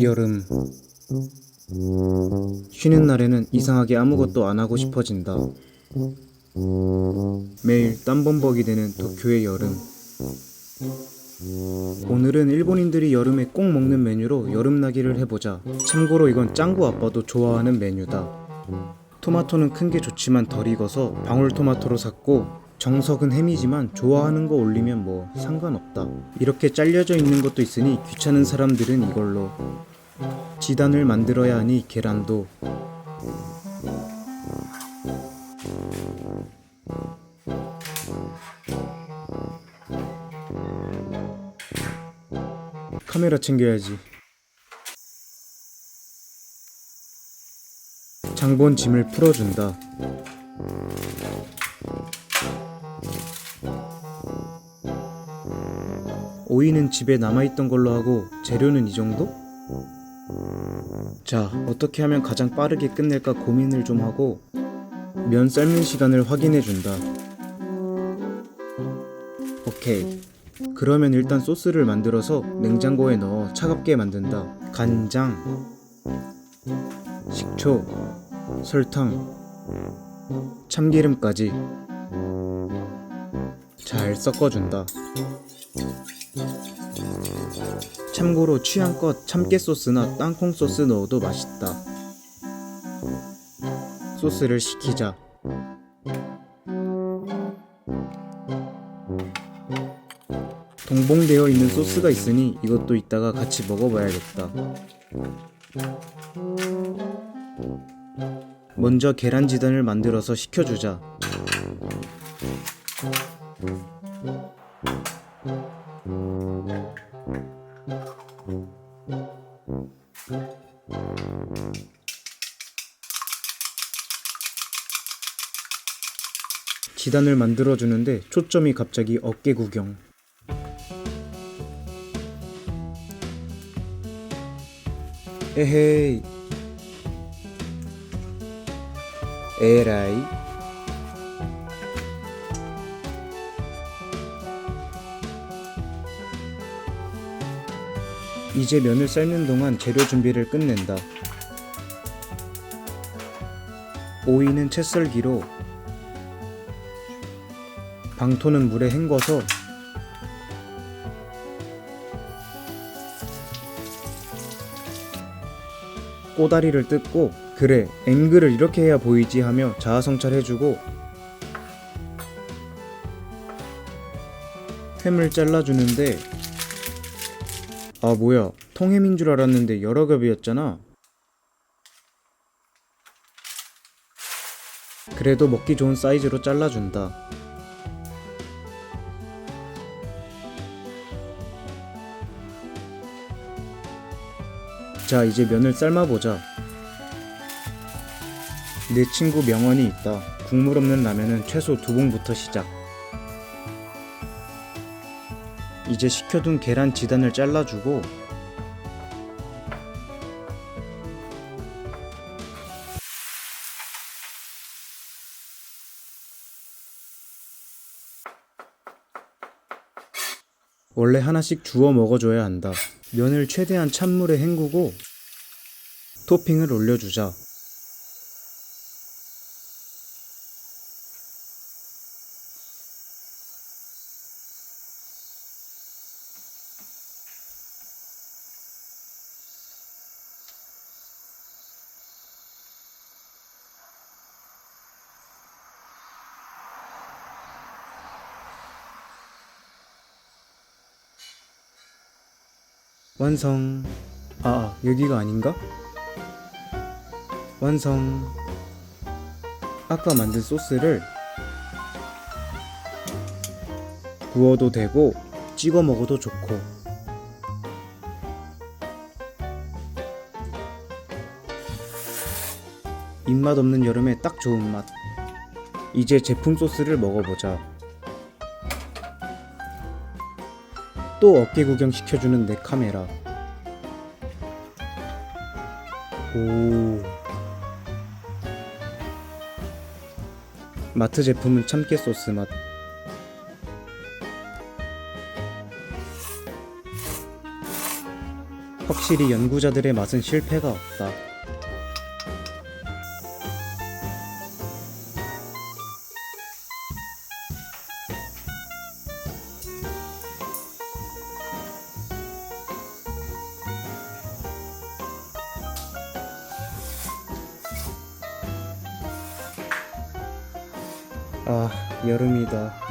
여름 쉬는 날에는 이상하게 아무것도 안 하고 싶어진다. 매일 땀범벅이 되는 도쿄의 여름. 오늘은 일본인들이 여름에 꼭 먹는 메뉴로 여름나기를 해보자. 참고로 이건 짱구 아빠도 좋아하는 메뉴다. 토마토는 큰 게 좋지만 덜 익어서 방울토마토로 샀고 정석은 햄이지만 좋아하는 거 올리면 뭐 상관없다. 이렇게 잘려져 있는 것도 있으니 귀찮은 사람들은 이걸로 지단을 만들어야 하니 계란도 카메라 챙겨야지. 장본 짐을 풀어준다. 오이는 집에 남아있던 걸로 하고 재료는 이 정도? 자, 어떻게 하면 가장 빠르게 끝낼까 고민을 좀 하고 면 삶는 시간을 확인해 준다. 오케이. 그러면 일단 소스를 만들어서 냉장고에 넣어 차갑게 만든다. 간장, 식초, 설탕, 참기름까지 잘 섞어준다. 참고로 취향껏 참깨 소스나 땅콩 소스 넣어도 맛있다. 소스를 식히자. 동봉되어 있는 소스가 있으니 이것도 이따가 같이 먹어봐야겠다. 먼저 계란 지단을 만들어서 식혀주자. 지단을 만들어 주는데 초점이 갑자기 어깨 구경. 에헤이. 에라이. 이제 면을 삶는 동안 재료 준비를 끝낸다. 오이는 채썰기로 방토는 물에 헹궈서 꼬다리를 뜯고 그래 앵글을 이렇게 해야 보이지 하며 자아성찰해주고 햄을 잘라주는데 아 뭐야. 통햄인 줄 알았는데 여러 겹이었잖아. 그래도 먹기 좋은 사이즈로 잘라준다. 자 이제 면을 삶아보자. 내 친구 명언이 있다. 국물 없는 라면은 최소 두 봉부터 시작 이제 식혀둔 계란 지단을 잘라주고 원래 하나씩 주워 먹어줘야 한다. 면을 최대한 찬물에 헹구고 토핑을 올려주자. 완성. 아, 아, 여기가 아닌가? 완성. 아까 만든 소스를 구워도 되고 찍어 먹어도 좋고 입맛 없는 여름에 딱 좋은 맛. 이제 제품 소스를 먹어보자. 또 어깨 구경 시켜주는 내 카메라. 오. 마트 제품은 참깨 소스 맛. 확실히 연구자들의 맛은 실패가 없다. 아, 여름이다.